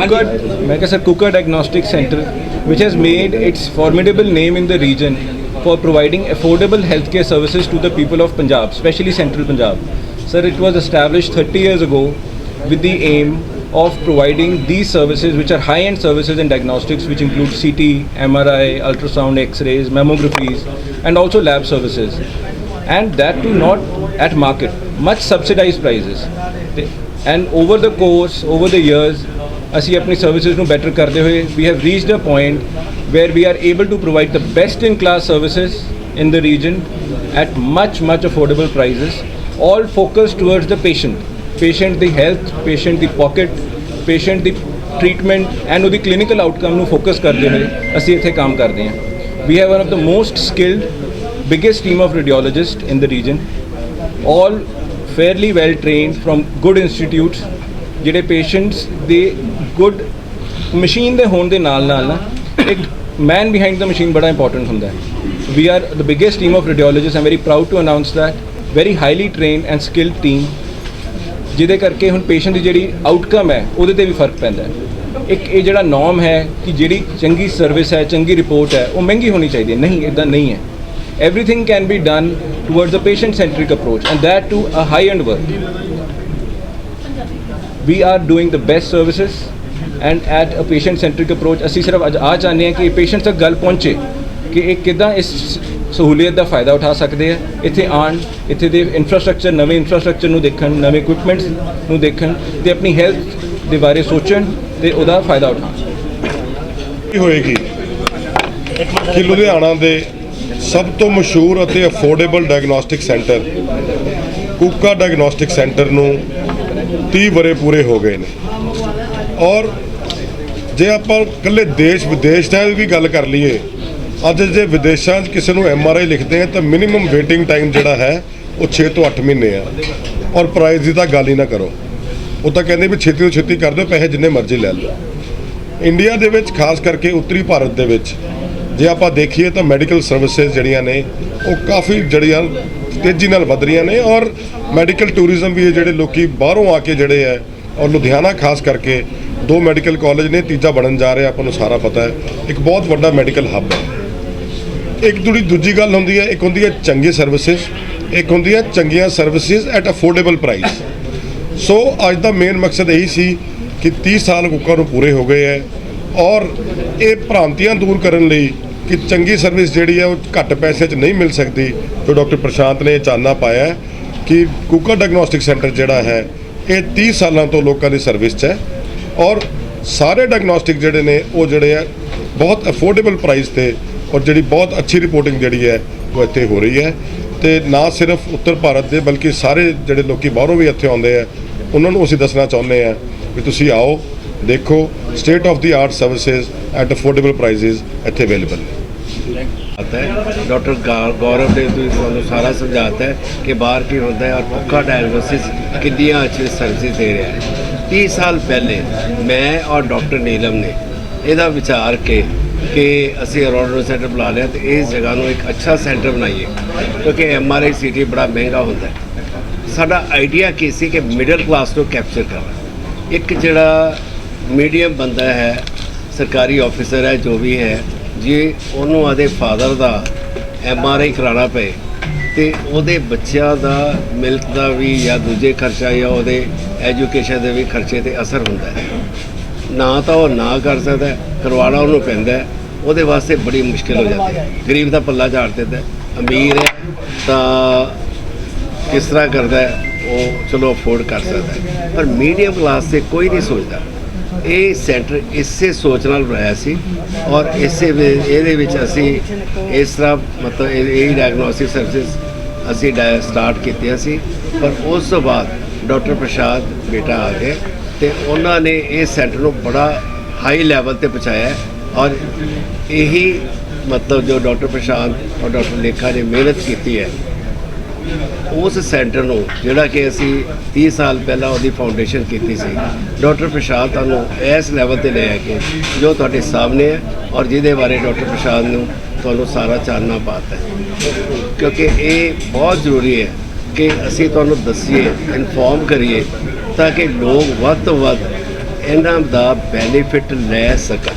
Kuka, like I said, Kuka Diagnostic Center, which has made its formidable name in the region for providing affordable healthcare services to the people of Punjab, especially central Punjab. Sir, it was established 30 years ago with the aim of providing these services, which are high-end services in diagnostics, which include CT, MRI, ultrasound, X-rays, mammographies, and also lab services. And that too not at market, much subsidized prices. And over the course, over the years, ਅਸੀਂ ਆਪਣੀ services ਨੂੰ better ਕਰਦੇ ਹੋਏ we have reached a point where we are able to provide the best in class services in the region at much much affordable prices all focused towards the patient patient ਦੀ health patient ਦੀ pocket patient ਦੀ treatment and ਉਹਦੀ clinical outcome ਨੂੰ focus ਕਰਦੇ ਹੋਏ ਅਸੀਂ ਇੱਥੇ ਕੰਮ ਕਰਦੇ ਹਾਂ we have one of the most skilled biggest team of radiologists in the region all fairly well trained from good institutes ਜਿਹੜੇ ਪੇਸ਼ੈਂਟਸ ਦੇ ਗੁੱਡ ਮਸ਼ੀਨ ਦੇ ਹੋਣ ਦੇ ਨਾਲ ਨਾਲ ਨਾ, ਇੱਕ ਮੈਨ ਬਿਹਾਈਂਡ ਦਾ ਮਸ਼ੀਨ ਬੜਾ ਇੰਪੋਰਟੈਂਟ ਹੁੰਦਾ ਹੈ। We are the biggest team of radiologist I'm very proud to announce that very highly trained and skilled team ਜਿਹਦੇ ਕਰਕੇ ਹੁਣ ਪੇਸ਼ੈਂਟ ਦੀ ਜਿਹੜੀ ਆਊਟਕਮ ਹੈ, ਉਹਦੇ ਤੇ ਵੀ ਫ਼ਰਕ ਪੈਂਦਾ ਹੈ। ਇੱਕ ਇਹ ਜਿਹੜਾ ਨੋਮ ਹੈ ਕਿ ਜਿਹੜੀ ਚੰਗੀ ਸਰਵਿਸ ਹੈ, ਚੰਗੀ ਰਿਪੋਰਟ ਹੈ, ਉਹ ਮਹਿੰਗੀ ਹੋਣੀ ਚਾਹੀਦੀ ਹੈ। ਨਹੀਂ ਇਦਾਂ ਨਹੀਂ ਹੈ। Everything can be done towards a patient centric approach, and that to a high end work we are doing the best services and at a patient centric approach ਅਸੀਂ ਸਿਰਫ ਅੱਜ ਆ ਚਾਹੁੰਦੇ ਹਾਂ ਕਿ ਪੇਸ਼ੈਂਟ ਤੱਕ ਗੱਲ ਪਹੁੰਚੇ ਕਿ ਇਹ ਕਿਦਾਂ ਇਸ ਸਹੂਲੀਅਤ ਦਾ ਫਾਇਦਾ ਉਠਾ ਸਕਦੇ ਆ, ਇੱਥੇ ਆਣ ਇੱਥੇ ਦੇ ਇਨਫਰਾਸਟ੍ਰਕਚਰ ਨਵੇਂ ਇਨਫਰਾਸਟ੍ਰਕਚਰ ਨੂੰ ਦੇਖਣ, ਨਵੇਂ ਇਕਵਿਪਮੈਂਟਸ ਨੂੰ ਦੇਖਣ ਤੇ ਆਪਣੀ ਹੈਲਥ ਦੇ ਬਾਰੇ ਸੋਚਣ ਤੇ ਉਹਦਾ ਫਾਇਦਾ ਉਠਾਉਣ। ਕੀ ਹੋਏਗੀ? ਕਿ ਲੁਧਿਆਣਾ ਦੇ ਸਭ ਤੋਂ ਮਸ਼ਹੂਰ ਅਤੇ affordable diagnostic centre Kuka diagnostic centre ਨੂੰ 30 ਬਰੇ ਪੂਰੇ ਹੋ ਗਏ ਨੇ। ਔਰ ਜੇ ਆਪਾਂ ਇਕੱਲੇ ਦੇਸ਼ ਵਿਦੇਸ਼ ਦਾ ਵੀ ਗੱਲ ਕਰ ਲਈਏ, ਅੱਜ ਜੇ ਵਿਦੇਸ਼ਾਂ 'ਚ ਕਿਸੇ ਨੂੰ ਐਮ ਆਰ ਆਈ ਲਿਖਦੇ ਆ, ਤਾਂ ਮਿਨੀਮਮ ਵੇਟਿੰਗ ਟਾਈਮ ਜਿਹੜਾ ਹੈ, ਉਹ 6 ਤੋਂ 8 ਮਹੀਨੇ ਆ। ਔਰ ਪ੍ਰਾਈਸ ਦੀ ਤਾਂ ਗੱਲ ਹੀ ਨਾ ਕਰੋ। ਉਹ ਤਾਂ ਕਹਿੰਦੇ ਵੀ ਛੇਤੀ ਤੋਂ ਛੇਤੀ ਕਰ ਦਿਓ, ਪੈਸੇ ਜਿੰਨੇ ਮਰਜ਼ੀ ਲੈ ਲਓ। ਇੰਡੀਆ ਦੇ ਵਿੱਚ ਖਾਸ ਕਰਕੇ ਉੱਤਰੀ ਭਾਰਤ ਦੇ ਵਿੱਚ, ਜੇ ਆਪਾਂ ਦੇਖੀਏ ਤਾਂ ਮੈਡੀਕਲ ਸਰਵਿਸਿਜ਼ ਜਿਹੜੀਆਂ ਨੇ, ਉਹ ਕਾਫੀ ਜਿਹੜੀਆਂ ਤੇਜ਼ੀ ਨਾਲ ਵਧ ਰਹੀਆਂ ਨੇ ਔਰ ਮੈਡੀਕਲ ਟੂਰਿਜ਼ਮ ਵੀ ਇਹ ਜਿਹੜੇ ਲੋਕੀ ਬਾਹਰੋਂ ਆ ਕੇ ਜਿਹੜੇ ਹੈ ਔਰ ਲੁਧਿਆਣਾ ਖਾਸ ਕਰਕੇ ਦੋ ਮੈਡੀਕਲ ਕਾਲਜ ਨੇ, ਤੀਜਾ ਬਣਨ ਜਾ ਰਿਹਾ, ਆਪਾਂ ਨੂੰ ਸਾਰਾ ਪਤਾ ਹੈ ਇੱਕ ਬਹੁਤ ਵੱਡਾ ਮੈਡੀਕਲ ਹੱਬ ਹੈ ਇੱਕ ਦੂਜੀ ਦੂਜੀ ਗੱਲ ਹੁੰਦੀ ਹੈ ਇੱਕ ਹੁੰਦੀ ਹੈ ਚੰਗੇ ਸਰਵਿਸਿਜ਼, ਇੱਕ ਹੁੰਦੀ ਹੈ ਚੰਗੀਆਂ services at affordable price. So ਅੱਜ ਦਾ ਮੇਨ ਮਕਸਦ ਇਹੀ ਸੀ ਕਿ 30 ਸਾਲ ਕੁੱਕਾ ਨੂੰ ਪੂਰੇ ਹੋ ਗਏ ਹੈ ਔਰ ਇਹ ਭ੍ਰਾਂਤੀਆਂ ਦੂਰ ਕਰਨ ਲਈ ਕਿ ਚੰਗੀ ਸਰਵਿਸ ਜਿਹੜੀ ਹੈ ਉਹ ਘੱਟ ਪੈਸੇ 'ਚ ਨਹੀਂ ਮਿਲ ਸਕਦੀ। ਜੋ ਡਾਕਟਰ ਪ੍ਰਸ਼ਾਂਤ ਨੇ ਇਹ ਚਾਨਣਾ ਪਾਇਆ ਕਿ ਕੁੱਕਾ ਡਾਇਗਨੋਸਟਿਕ ਸੈਂਟਰ ਜਿਹੜਾ ਹੈ, ਇਹ 30 ਸਾਲਾਂ ਤੋਂ ਲੋਕਾਂ ਦੀ ਸਰਵਿਸ 'ਚ ਹੈ ਔਰ ਸਾਰੇ ਡਾਇਗਨੋਸਟਿਕ ਜਿਹੜੇ ਨੇ, ਉਹ ਜਿਹੜੇ ਆ ਬਹੁਤ ਅਫੋਰਡੇਬਲ ਪ੍ਰਾਈਸ ਤੇ ਔਰ ਜਿਹੜੀ ਬਹੁਤ ਅੱਛੀ ਰਿਪੋਰਟਿੰਗ ਜਿਹੜੀ ਹੈ, ਉਹ ਇੱਥੇ ਹੋ ਰਹੀ ਹੈ। ਤੇ ਨਾ ਸਿਰਫ ਉੱਤਰ ਭਾਰਤ ਦੇ ਬਲਕਿ ਸਾਰੇ ਜਿਹੜੇ ਲੋਕੀ ਬਾਹਰੋਂ ਵੀ ਇੱਥੇ ਆਉਂਦੇ ਆ, ਉਹਨਾਂ ਨੂੰ ਅਸੀਂ ਦੱਸਣਾ ਚਾਹੁੰਦੇ ਆ ਵੀ ਤੁਸੀਂ ਆਓ, ਦੇਖੋ state of the art services at affordable prices ਇੱਥੇ ਅਵੇਲੇਬਲ ਨੇ। आता है डॉक्टर गौ- गौरव ने तो ਤੁਹਾਨੂੰ ਸਾਰਾ ਸਮਝਾਤਾ ਹੈ ਕਿ ਬਾਹਰ ਕੀ ਹੁੰਦਾ ਹੈ ਔਰ ਪੱਕਾ ਡਾਇਗਨੋਸਿਸ ਕਿੰਨੀਆਂ ਅੱਛੀ ਸਰਵਿਸ ਦੇ ਰਿਹਾ ਹੈ 30 ਸਾਲ ਪਹਿਲੇ ਮੈਂ ਔਰ ਡਾਕਟਰ ਨੀਲਮ ਨੇ ਇਹਦਾ ਵਿਚਾਰ ਕੇ ਕਿ ਅਸੀਂ ਅਰੋੜਾ ਸੈਂਟਰ ਬੁਲਾ ਲਿਆ ਤੇ ਇਸ ਜਗ੍ਹਾ ਨੂੰ ਇੱਕ ਅੱਛਾ ਸੈਂਟਰ ਬਣਾਈਏ ਕਿਉਂਕਿ ਐਮ ਆਰ ਆਈ ਸੀਟੀ ਬੜਾ ਮਹਿੰਗਾ ਹੁੰਦਾ ਹੈ ਸਾਡਾ ਆਈਡੀਆ ਕੀ ਸੀ ਕਿ ਮਿਡਲ ਕਲਾਸ ਨੂੰ ਕੈਪਚਰ ਕਰਨਾ ਇੱਕ ਜਿਹੜਾ ਮੀਡੀਅਮ ਬੰਦਾ ਹੈ ਸਰਕਾਰੀ ਆਫੀਸਰ ਹੈ ਜੋ ਵੀ ਹੈ ਜੇ ਉਹਨੂੰ ਆਦੇ ਫਾਦਰ ਦਾ ਐਮ ਆਰ ਆਈ ਕਰਾਉਣਾ ਪਏ ਤੇ ਉਹਦੇ ਬੱਚਿਆਂ ਦਾ ਮਿਲਕ ਦਾ ਵੀ ਜਾਂ ਦੂਜੇ ਖਰਚਾ ਜਾਂ ਉਹਦੇ ਐਜੂਕੇਸ਼ਨ ਦੇ ਵੀ ਖਰਚੇ ਤੇ ਅਸਰ ਹੁੰਦਾ ਹੈ। ਨਾ ਤਾਂ ਉਹ ਨਾ ਕਰ ਸਕਦਾ ਹੈ, ਕਰਵਾਉਣਾ ਉਹਨੂੰ ਪੈਂਦਾ ਉਹਦੇ ਵਾਸਤੇ ਬੜੀ ਮੁਸ਼ਕਿਲ ਹੋ ਜਾਂਦੀ ਹੈ। ਗਰੀਬ ਦਾ ਪੱਲਾ ਝਾੜ ਦਿੰਦਾ ਅਮੀਰ ਹੈ ਤਾਂ ਕਿਸ ਤਰ੍ਹਾਂ ਕਰਦਾ ਉਹ ਚਲੋ ਅਫੋਰਡ ਕਰ ਸਕਦਾ ਪਰ ਮੀਡੀਅਮ ਕਲਾਸ ਤੇ ਕੋਈ ਨਹੀਂ ਸੋਚਦਾ। ਇਹ ਸੈਂਟਰ ਇਸੇ ਸੋਚ ਨਾਲ ਬਣਾਇਆ ਸੀ ਔਰ ਇਸੇ ਇਹਦੇ ਵਿੱਚ ਅਸੀਂ ਇਸ ਤਰ੍ਹਾਂ ਮਤਲਬ ਇਹ ਇਹ ਡਾਇਗਨੋਸਟਿਕ ਸਰਵਿਸ ਅਸੀਂ ਸਟਾਰਟ ਕੀਤੀਆਂ ਸੀ। ਪਰ ਉਸ ਤੋਂ ਬਾਅਦ ਡਾਕਟਰ ਪ੍ਰਸ਼ਾਦ ਬੇਟਾ ਆ ਗਏ ਤੇ ਉਹਨਾਂ ਨੇ ਇਹ ਸੈਂਟਰ ਨੂੰ ਬੜਾ ਹਾਈ ਲੈਵਲ ਤੇ ਪਹੁੰਚਾਇਆ ਔਰ ਇਹੀ ਮਤਲਬ ਜੋ ਡਾਕਟਰ ਪ੍ਰਸ਼ਾਦ ਔਰ ਡਾਕਟਰ ਲੇਖਾ ਨੇ ਮਿਹਨਤ ਕੀਤੀ ਹੈ ਉਸ ਸੈਂਟਰ ਨੂੰ, ਜਿਹੜਾ ਕਿ ਅਸੀਂ 30 ਸਾਲ ਪਹਿਲਾਂ ਉਹਦੀ ਫਾਊਂਡੇਸ਼ਨ ਕੀਤੀ ਸੀ। ਡਾਕਟਰ ਪ੍ਰਸ਼ਾਦ ਤੁਹਾਨੂੰ ਇਸ ਲੈਵਲ ਤੇ ਲੈ ਆ ਕੇ ਜੋ ਤੁਹਾਡੇ ਸਾਹਮਣੇ ਹੈ ਔਰ ਜਿਹਦੇ ਬਾਰੇ ਡਾਕਟਰ ਪ੍ਰਸ਼ਾਦ ਨੂੰ ਤੁਹਾਨੂੰ ਸਾਰਾ ਚਾਨਣਾ ਪਾਤਾ ਹੈ। ਕਿਉਂਕਿ ਇਹ ਬਹੁਤ ਜ਼ਰੂਰੀ ਹੈ ਕਿ ਅਸੀਂ ਤੁਹਾਨੂੰ ਦੱਸੀਏ ਇਨਫੋਰਮ ਕਰੀਏ ਤਾਂ ਕਿ ਲੋਕ ਵੱਧ ਤੋਂ ਵੱਧ ਇਹਨਾਂ ਦਾ ਬੈਨੀਫਿਟ ਲੈ ਸਕਣ।